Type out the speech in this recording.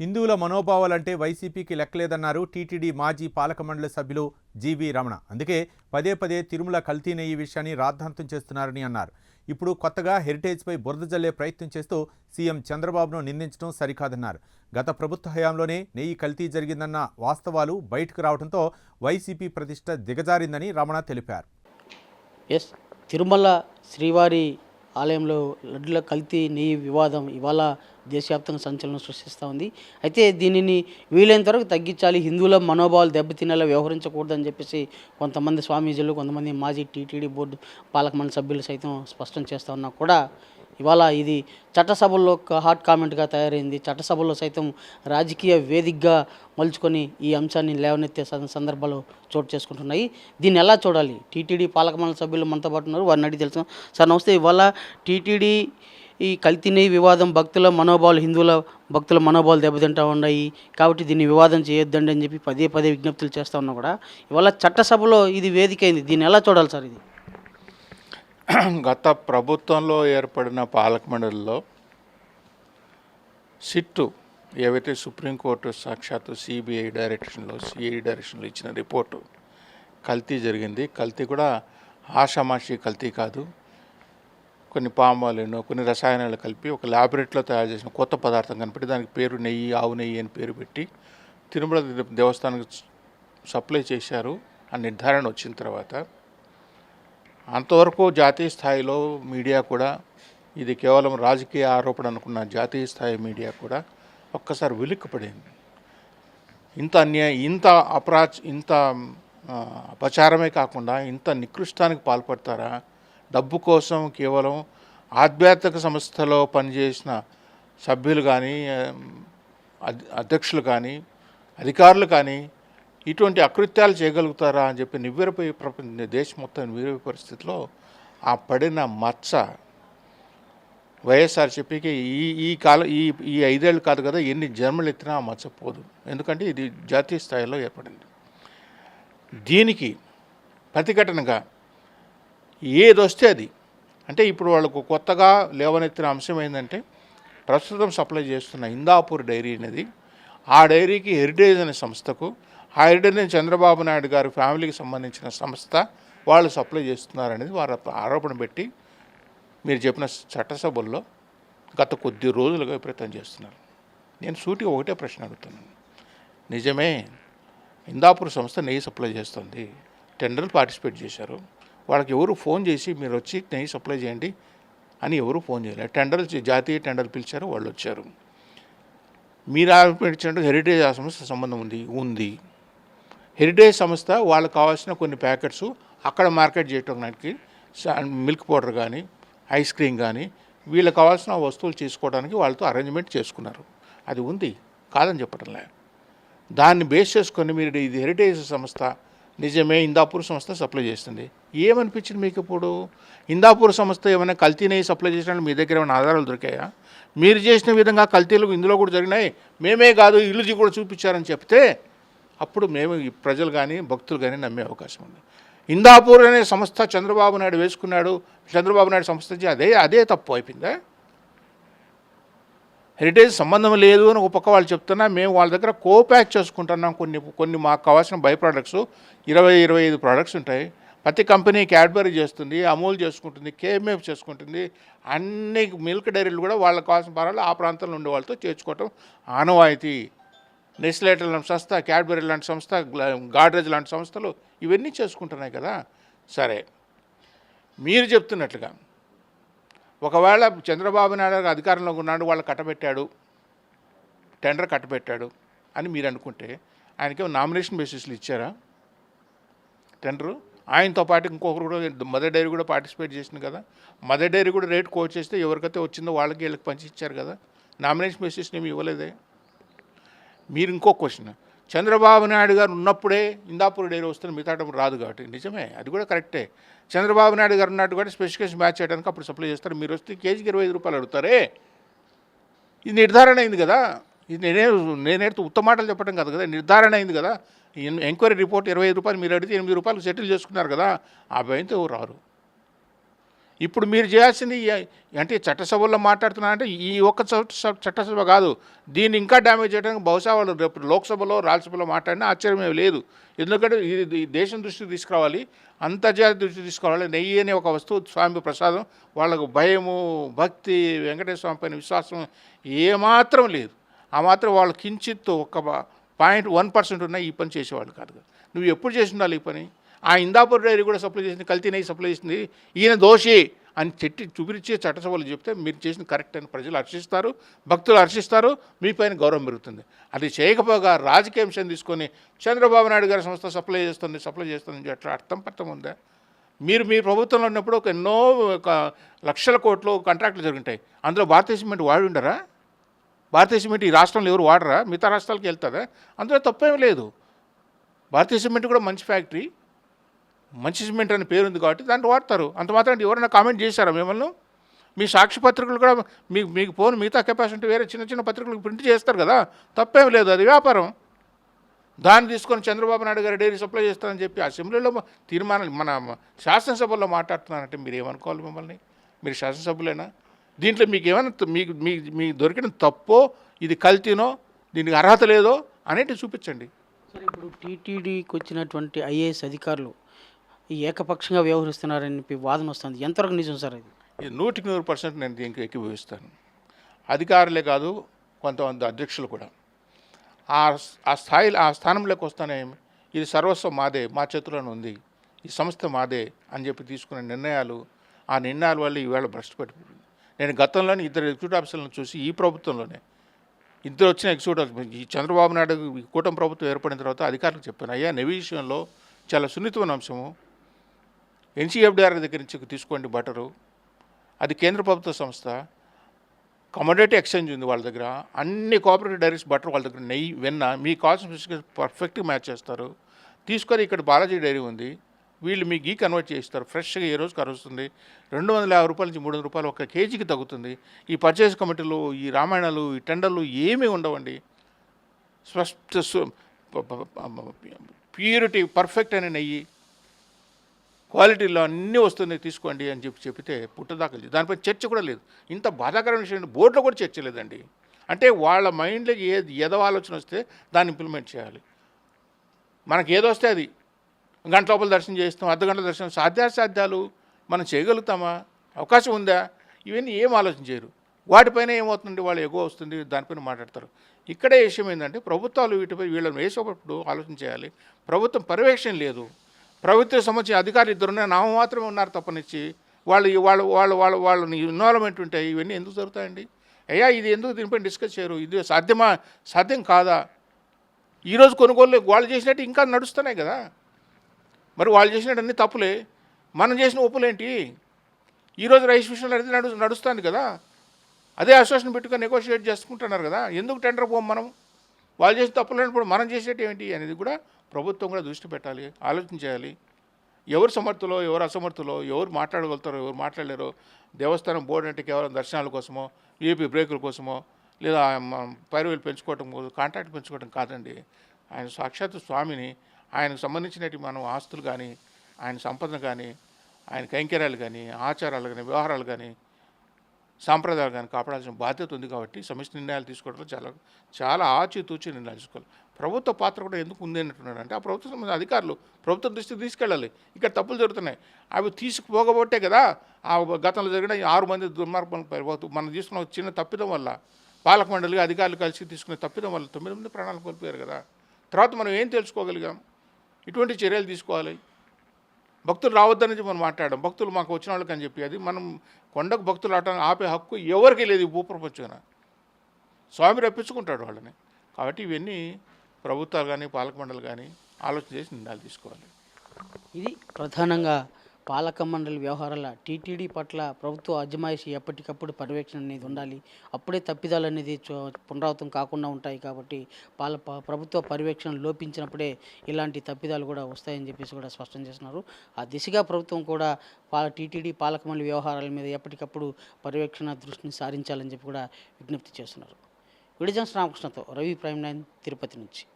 హిందువుల మనోభావాలంటే వైసీపీకి లెక్కలేదన్నారు టీటీడీ మాజీ పాలక మండలి సభ్యులు జీవీ రమణ. అందుకే పదే పదే తిరుమల కల్తీ నెయ్యి విషయాన్ని రాద్ధాంతం చేస్తున్నారని అన్నారు. ఇప్పుడు కొత్తగా హెరిటేజ్పై బురద జల్లే ప్రయత్నం చేస్తూ సీఎం చంద్రబాబును నిందించడం సరికాదన్నారు. గత ప్రభుత్వ హయాంలోనే నెయ్యి కల్తీ జరిగిందన్న వాస్తవాలు బయటకు రావడంతో వైసీపీ ప్రతిష్ట దిగజారిందని రమణ తెలిపారు. ఎస్ తిరుమల శ్రీవారి ఆలయంలో లడ్డుల కల్తీ నెయ్యి వివాదం ఇవాళ దేశవ్యాప్తంగా సంచలనం సృష్టిస్తూ ఉంది. అయితే దీనిని వీలైనంత వరకు తగ్గించాలి. హిందువుల మనోభావాలు దెబ్బతినేలా వ్యవహరించకూడదని చెప్పేసి కొంతమంది స్వామీజీలు కొంతమంది మాజీ టీటీడీ బోర్డు పాలక మండలి సభ్యులు సైతం స్పష్టం చేస్తూ ఉన్నా కూడా ఇవాళ ఇది చట్టసభల్లో ఒక హాట్ కామెంట్గా తయారైంది. చట్టసభలో సైతం రాజకీయ వేదికగా మలుచుకొని ఈ అంశాన్ని లేవనెత్తే సందర్భాలు చోటు చేసుకుంటున్నాయి. దీన్ని ఎలా చూడాలి? టీటీడీ పాలకమండలి సభ్యులు మనతో పాటు ఉన్నారు. వారిని అడిగి తెలుసు సార్ నమస్తే. ఇవాళ టీటీడీ ఈ కల్తీని వివాదం భక్తుల మనోభావాలు హిందువుల భక్తుల మనోభావాలు దెబ్బతింటా ఉన్నాయి. కాబట్టి దీన్ని వివాదం చేయొద్దండి అని చెప్పి పదే పదే విజ్ఞప్తులు చేస్తూ ఉన్నా కూడా. ఇవాళ చట్టసభలో ఇది వేదిక అయింది దీన్ని ఎలా చూడాలి సార్ ఇది? గత ప్రభుత్వంలో ఏర్పడిన పాలక మండలిలో సిట్టు ఏవైతే సుప్రీంకోర్టు సాక్షాత్తు సిబిఐ డైరెక్షన్లో సిఐ డైరెక్షన్లో ఇచ్చిన రిపోర్టు కల్తీ జరిగింది. కల్తీ కూడా ఆషామాషి కల్తీ కాదు. కొన్ని పామాలను కొన్ని రసాయనాలు కలిపి ఒక ల్యాబొరేటరీలో తయారు చేసిన కొత్త పదార్థం కనిపెట్టి దానికి పేరు నెయ్యి ఆవు నెయ్యి అని పేరు పెట్టి తిరుమల దేవస్థానానికి సప్లై చేశారు. ఆ నిర్ధారణ వచ్చిన తర్వాత అంతవరకు జాతీయ స్థాయిలో మీడియా కూడా ఇది కేవలం రాజకీయ ఆరోపణ అనుకున్న జాతీయ స్థాయి మీడియా కూడా ఒక్కసారి వెలిక్కిపడింది. ఇంత అన్యాయం ఇంత అపరా ఇంత అపచారమే కాకుండా ఇంత నికృష్టానికి పాల్పడతారా? డబ్బు కోసం కేవలం ఆధ్యాత్మిక సంస్థలో పనిచేసిన సభ్యులు కానీ అధ్యక్షులు కానీ అధికారులు కానీ ఇటువంటి అకృత్యాలు చేయగలుగుతారా అని చెప్పి నివ్వెరపోయి ప్రపంచ దేశం మొత్తం నివ్వెరపోయే పరిస్థితిలో ఆ పడిన మచ్చ వైఎస్ఆర్ చెప్పికి ఈ ఈ కాలం ఈ ఈ ఐదేళ్ళు కాదు కదా ఎన్ని జన్మలు ఎత్తినా ఆ మచ్చ పోదు. ఎందుకంటే ఇది జాతీయ స్థాయిలో ఏర్పడింది. దీనికి ప్రతిఘటనగా ఏదొస్తే అది. అంటే ఇప్పుడు వాళ్ళకు కొత్తగా లేవనెత్తిన అంశం ఏంటంటే ప్రస్తుతం సప్లై చేస్తున్న ఇందాపూర్ డైరీ అనేది ఆ డైరీకి హెరిటేజ్ అనే సంస్థకు హైడ్రోజన్ చంద్రబాబు నాయుడు గారి ఫ్యామిలీకి సంబంధించిన సంస్థ వాళ్ళు సప్లై చేస్తున్నారనేది వారు ఆరోపణ పెట్టి మీరు చెప్పిన చట్టసభల్లో గత కొద్ది రోజులుగా విపరీతం చేస్తున్నారు. నేను సూటిగా ఒకటే ప్రశ్న అడుగుతున్నాను. నిజమే ఇందాపూర్ సంస్థ నెయ్యి సప్లై చేస్తుంది టెండర్లు పార్టిసిపేట్ చేశారు వాళ్ళకి ఎవరు ఫోన్ చేసి మీరు వచ్చి నెయ్యి సప్లై చేయండి అని ఎవరు ఫోన్ చేయలేదు. టెండర్లు జాతీయ టెండర్లు పిలిచారు వాళ్ళు వచ్చారు. మీరు ఆరోపించినట్టు హెరిటేజ్ ఆ సంస్థ సంబంధం ఉంది ఉంది. హెరిటేజ్ సంస్థ వాళ్ళకి కావాల్సిన కొన్ని ప్యాకెట్స్ అక్కడ మార్కెట్ చేయడానికి మిల్క్ పౌడర్ కానీ ఐస్ క్రీమ్ కానీ వీళ్ళకి కావాల్సిన వస్తువులు తీసుకోవడానికి వాళ్ళతో అరేంజ్మెంట్ చేసుకున్నారు. అది ఉంది. కాదని చెప్పటంలే. దాన్ని బేస్ చేసుకొని మీరు ఇది హెరిటేజ్ సంస్థ నిజమే ఇందాపూర్ సంస్థ సప్లై చేస్తుంది. ఏమనిపించింది మీకు ఇప్పుడు? ఇందాపూర్ సంస్థ ఏమైనా కల్తీ సప్లై చేసినట్టు మీ దగ్గర ఏమైనా ఆధారాలు దొరికాయా? మీరు చేసిన విధంగా కల్తీలు ఇందులో కూడా జరిగినాయి. మేమే కాదు ఇల్లు కూడా చూపించారని చెప్తే అప్పుడు మేము ఈ ప్రజలు కానీ భక్తులు కానీ నమ్మే అవకాశం ఉంది. ఇందాపూర్ అనే సంస్థ చంద్రబాబు నాయుడు వేసుకున్నాడు. చంద్రబాబు నాయుడు సంస్థ అదే అదే తప్పు అయిపోయిందా? హెరిటేజ్ సంబంధం లేదు అని ఒక పక్క వాళ్ళు చెప్తున్నా మేము వాళ్ళ దగ్గర కోప్యాక్ చేసుకుంటున్నాం కొన్ని కొన్ని మాకు కావాల్సిన బై ప్రోడక్ట్స్ ఇరవై ఇరవై ఐదు ప్రోడక్ట్స్ ఉంటాయి. ప్రతి కంపెనీ క్యాడ్బరీ చేస్తుంది అమూల్ చేసుకుంటుంది కేఎంఎఫ్ చేసుకుంటుంది. అన్ని మిల్క్ డైరీలు కూడా వాళ్ళ కావాల్సిన పరాలు ఆ ప్రాంతంలో ఉండే వాళ్ళతో చేర్చుకోవటం ఆనవాయితీ. నెస్లేటర్ లాంటి సంస్థ క్యాడ్బరీ లాంటి సంస్థ గాడ్రేజ్ లాంటి సంస్థలు ఇవన్నీ చేసుకుంటున్నాయి కదా? సరే. మీరు చెప్తున్నట్లుగా ఒకవేళ చంద్రబాబు నాయుడు గారు అధికారంలో ఉన్నాడు వాళ్ళు కట్టబెట్టాడు టెండర్ కట్టబెట్టాడు అని మీరు అనుకుంటే ఆయనకి నామినేషన్ బేసిస్లు ఇచ్చారా? టెండరు? ఆయనతో పాటు ఇంకొకరు కూడా మదర్ డైరీ కూడా పార్టిసిపేట్ చేసింది కదా? మదర్ డైరీ కూడా రేట్ కోట్ చేస్తే ఎవరికైతే వచ్చిందో వాళ్ళకి వీళ్ళకి పంచి ఇచ్చారు కదా? నామినేషన్ బేసిస్ ఏమి ఇవ్వలేదే? మీరు ఇంకో క్వశ్చన్. చంద్రబాబు నాయుడు గారు ఉన్నప్పుడే ఇందాపూర్ డైరీ వస్తున్న మిగతాటం రాదు కాబట్టి. నిజమే అది కూడా కరెక్టే. చంద్రబాబు నాయుడు గారు ఉన్నట్టు కూడా స్పెసిఫికేషన్ మ్యాచ్ చేయడానికి అప్పుడు సప్లై చేస్తారు. మీరు వస్తే కేజీకి ఇరవై ఐదు రూపాయలు అడుగుతారే? ఇది నిర్ధారణ అయింది కదా. ఇది నేనే నేనే ఉత్తమ మాటలు చెప్పడం కాదు కదా. నిర్ధారణ అయింది కదా. ఎన్- ఎంక్వైరీ రిపోర్ట్ ఇరవై ఐదు రూపాయలు మీరు అడిగితే ఎనిమిది రూపాయలు సెటిల్ చేసుకున్నారు కదా. ఆ భయంతో రారు. ఇప్పుడు మీరు చేయాల్సింది అంటే చట్టసభల్లో మాట్లాడుతున్నారంటే ఈ ఒక్క చట్టసభ కాదు. దీన్ని ఇంకా డ్యామేజ్ చేయడానికి బహుశా వాళ్ళు రేపు లోక్సభలో రాజ్యసభలో మాట్లాడినా ఆశ్చర్యమే లేదు. ఎందుకంటే ఇది దేశం దృష్టికి తీసుకురావాలి అంతర్జాతీయ దృష్టికి తీసుకురావాలి నెయ్యి అనే ఒక వస్తువు స్వామి ప్రసాదం వాళ్ళకు భయము భక్తి వెంకటేశ్వర స్వామి పైన విశ్వాసం ఏమాత్రం లేదు. ఆ మాత్రం వాళ్ళు కించిత్ ఒక పాయింట్ వన్ పర్సెంట్ ఉన్నా ఈ పని చేసేవాళ్ళు కాదు. నువ్వు ఎప్పుడు చేసి ఉండాలి ఈ పని? ఆ ఇందాపూర్ డైరీ కూడా సప్లై చేసింది కల్తీ నెయ్యి సప్లై చేసింది. ఈయన దోషి అని చెట్టి చూపించే చట్టసభలు చెప్తే మీరు చేసిన కరెక్ట్ అని ప్రజలు హర్షిస్తారు భక్తులు హర్షిస్తారు మీ పైన గౌరవం పెరుగుతుంది. అది చేయకపోగా రాజకీయ అంశం తీసుకొని చంద్రబాబు నాయుడు గారి సంస్థ సప్లై చేస్తుంది సప్లై చేస్తుంది అట్లా అర్థం పర్థం ఉందా? మీరు మీ ప్రభుత్వంలో ఉన్నప్పుడు ఒక ఎన్నో ఒక లక్షల కోట్లు కాంట్రాక్టులు జరుగుంటాయి. అందులో భారతీయ సిమెంట్ వాడి ఉండరా? భారతీయ సిమెంట్ ఈ రాష్ట్రంలో ఎవరు వాడరా? మిగతా రాష్ట్రాలకు వెళ్తుందా? అందులో తప్పేం లేదు. భారతీయ సిమెంట్ కూడా మంచి ఫ్యాక్టరీ. మంచి సిమెంట్ అనే పేరు ఉంది కాబట్టి దాంట్లో వాడతారు. అంత మాత్రం ఎవరైనా కామెంట్ చేశారా మిమ్మల్ని? మీ సాక్షి పత్రికలు కూడా మీకు మీకు ఫోన్ మిగతా కెపాసిటీ వేరే చిన్న చిన్న పత్రికలు ప్రింట్ చేస్తారు కదా? తప్పేం లేదు అది వ్యాపారం. దాన్ని తీసుకొని చంద్రబాబు నాయుడు గారు డైరీ సప్లై చేస్తారని చెప్పి అసెంబ్లీలో తీర్మానం మన శాసనసభలో మాట్లాడుతున్నారంటే మీరు ఏమనుకోవాలి మిమ్మల్ని? మీరు శాసనసభ్యులేనా? దీంట్లో మీకు ఏమైనా మీకు మీ మీ దొరికిన తప్పో ఇది కల్తీనో దీనికి అర్హత లేదో అనేటివి చూపించండి. సరే ఇప్పుడు టీటీడీకి వచ్చినటువంటి ఐఏఎస్ అధికారులు ఏకపక్షంగా వ్యవహరిస్తున్నారని చెప్పి వాదన వస్తుంది. ఎంతవరకు నిజం సార్ ఇది? నూటికి నూరు పర్సెంట్ నేను దీనికి ఎక్కిభవిస్తాను అధికారులే కాదు కొంతమంది అధ్యక్షులు కూడా. ఆ ఆ స్థాయిలో ఆ స్థానంలోకి వస్తానే ఇది సర్వస్వం మాదే మా చేతిలోనే ఉంది ఈ సంస్థ మాదే అని చెప్పి తీసుకునే నిర్ణయాలు ఆ నిర్ణయాల వల్ల ఈవేళ భ్రష్టు పట్టిపోయింది నేను గతంలోనే ఇద్దరు ఎగ్జిక్యూటివ్ ఆఫీసర్లను చూసి ఈ ప్రభుత్వంలోనే ఇద్దరు వచ్చిన ఎగ్జిక్యూటివ్ ఈ చంద్రబాబు నాయుడు ఈ కూటమి ప్రభుత్వం ఏర్పడిన తర్వాత అధికారులకు చెప్పాను అయ్యా నెవీ విషయంలో చాలా సున్నితమైన అంశము ఎన్సీఎఫ్డిఆర్ దగ్గర నుంచి తీసుకోండి బటరు అది కేంద్ర ప్రభుత్వ సంస్థ కమోడిటీ ఎక్స్చేంజ్ ఉంది వాళ్ళ దగ్గర అన్ని కోఆపరేటివ్ డైరీస్ బటర్ వాళ్ళ దగ్గర నెయ్యి వెన్న మీ కాస్ట్ పర్ఫెక్ట్గా మ్యాచ్ చేస్తారు తీసుకొని ఇక్కడ బాలాజీ డైరీ ఉంది వీళ్ళు మీ గీ కన్వర్ట్ చేస్తారు ఫ్రెష్గా ఏ రోజు కరుస్తుంది రెండు వందల యాభై రూపాయల నుంచి మూడు వందల రూపాయలు ఒక కేజీకి తగ్గుతుంది ఈ పర్చేస్ కమిటీలు ఈ రామాయణాలు ఈ టెండర్లు ఏమీ ఉండవండి స్పష్ట ప్యూరిటీ పర్ఫెక్ట్ అనే నెయ్యి క్వాలిటీలో అన్నీ వస్తున్నాయి తీసుకోండి అని చెప్పి చెప్తే పుట్టదాకా దానిపై చర్చ కూడా లేదు. ఇంత బాధాకరమైన విషయం బోర్డులో కూడా చర్చ లేదండి. అంటే వాళ్ళ మైండ్లోకి ఏది ఏదో ఆలోచన వస్తే దాన్ని ఇంప్లిమెంట్ చేయాలి. మనకి ఏదో వస్తే అది. గంట లోపల దర్శనం చేస్తాం అర్ధ గంట దర్శనం సాధ్యాసాధ్యాలు మనం చేయగలుగుతామా? అవకాశం ఉందా? ఇవన్నీ ఏం ఆలోచన చేయరు. వాటిపైన ఏమవుతుంది వాళ్ళు ఎగువ వస్తుంది దానిపైన మాట్లాడతారు. ఇక్కడే విషయం ఏంటంటే ప్రభుత్వాలు వీటిపై వీళ్ళని వేసేటప్పుడు ఆలోచన చేయాలి. ప్రభుత్వం పర్యవేక్షణ లేదు. ప్రభుత్వ సంబంధించిన అధికారులు ఇద్దరున్న నామ మాత్రమే ఉన్నారు తప్పనిచ్చి. వాళ్ళు వాళ్ళు వాళ్ళు వాళ్ళ వాళ్ళని ఇన్వాల్వ్మెంట్ ఉంటాయి ఇవన్నీ ఎందుకు జరుగుతాయండి? అయ్యా ఇది ఎందుకు దీనిపై డిస్కస్ చేయరు? ఇది సాధ్యమా? సాధ్యం కాదా? ఈరోజు కొనుగోలు వాళ్ళు చేసినట్టు ఇంకా నడుస్తున్నాయి కదా. మరి వాళ్ళు చేసినట్టు అన్ని తప్పులే. మనం చేసిన ఒప్పులేంటి? ఈరోజు రైస్ విషయంలో అయితే నడు నడుస్తుంది కదా. అదే అసోసియేషన్ పెట్టుకొని నెగోషియేట్ చేసుకుంటున్నారు కదా. ఎందుకు టెండర్ పోం మనం? వాళ్ళు చేసిన తప్పులు లేనప్పుడు మనం చేసేటి ఏంటి అనేది కూడా ప్రభుత్వం కూడా దృష్టి పెట్టాలి ఆలోచన చేయాలి. ఎవరు సమర్థులో ఎవరు అసమర్థులో ఎవరు మాట్లాడగలుగుతారో ఎవరు మాట్లాడలేరో దేవస్థానం బోర్డు అంటే కేవలం దర్శనాల కోసమో ఏపీ బ్రేకుల కోసమో లేదా పైరువేలు పెంచుకోవటం కాంట్రాక్ట్ పెంచుకోవటం కాదండి. ఆయన సాక్షాత్ స్వామిని ఆయనకు సంబంధించినవి మనం ఆస్తులు కానీ ఆయన సంపదను కానీ ఆయన కైంకర్యాలు కానీ ఆచారాలు కానీ వ్యవహారాలు కానీ సాంప్రదాయాలు కాపాడాల్సిన బాధ్యత ఉంది కాబట్టి సమిష్టి నిర్ణయాలు తీసుకోవడంలో చాలా చాలా ఆచితూచి నిర్ణయాలు తీసుకోవాలి. ప్రభుత్వ పాత్ర కూడా ఎందుకు ఉంది అంటున్నాడు అంటే ఆ ప్రభుత్వ సంబంధించిన అధికారులు ప్రభుత్వం దృష్టికి తీసుకెళ్ళాలి. ఇక్కడ తప్పులు జరుగుతున్నాయి. అవి తీసుకుపోకపోతే కదా ఆ గతంలో జరిగిన ఈ ఆరు మంది దుర్మార్గం పరిపోతూ మనం తీసుకున్న చిన్న తప్పిదం వల్ల పాలక మండలి అధికారులు కలిసి తీసుకునే తప్పిదం వల్ల తొమ్మిది మంది ప్రాణాలు కోల్పోయారు కదా. తర్వాత మనం ఏం తెలుసుకోగలిగాం? ఇటువంటి చర్యలు తీసుకోవాలి. భక్తులు రావద్దని చెప్పి మనం మాట్లాడడం భక్తులు మాకు వచ్చిన వాళ్ళకి అని చెప్పి అది మనం కొండకు భక్తులు రావడానికి ఆపే హక్కు ఎవరికి లేదు ఈ స్వామి రప్పించుకుంటాడు వాళ్ళని. కాబట్టి ఇవన్నీ ప్రభుత్వాలు కానీ పాలక మండలి కానీ ఆలోచన చేసి నిర్ణయాలు తీసుకోవాలి. ఇది ప్రధానంగా పాలక మండలి వ్యవహారాల టీటీడీ పట్ల ప్రభుత్వ అజమాయిషి ఎప్పటికప్పుడు పర్యవేక్షణ అనేది ఉండాలి. అప్పుడే తప్పిదాలు అనేది చో- పునరావృతం కాకుండా ఉంటాయి కాబట్టి పాల ప్రభుత్వ పర్యవేక్షణ లోపించినప్పుడే ఇలాంటి తప్పిదాలు కూడా వస్తాయని చెప్పేసి కూడా స్పష్టం చేస్తున్నారు. ఆ దిశగా ప్రభుత్వం కూడా పాల టీటీడీ పాలక మండలి వ్యవహారాల మీద ఎప్పటికప్పుడు పర్యవేక్షణ దృష్టిని సారించాలని చెప్పి కూడా విజ్ఞప్తి చేస్తున్నారు. విడిజన్స్ రామకృష్ణతో రవి ప్రైమ్ నైన్ తిరుపతి నుంచి.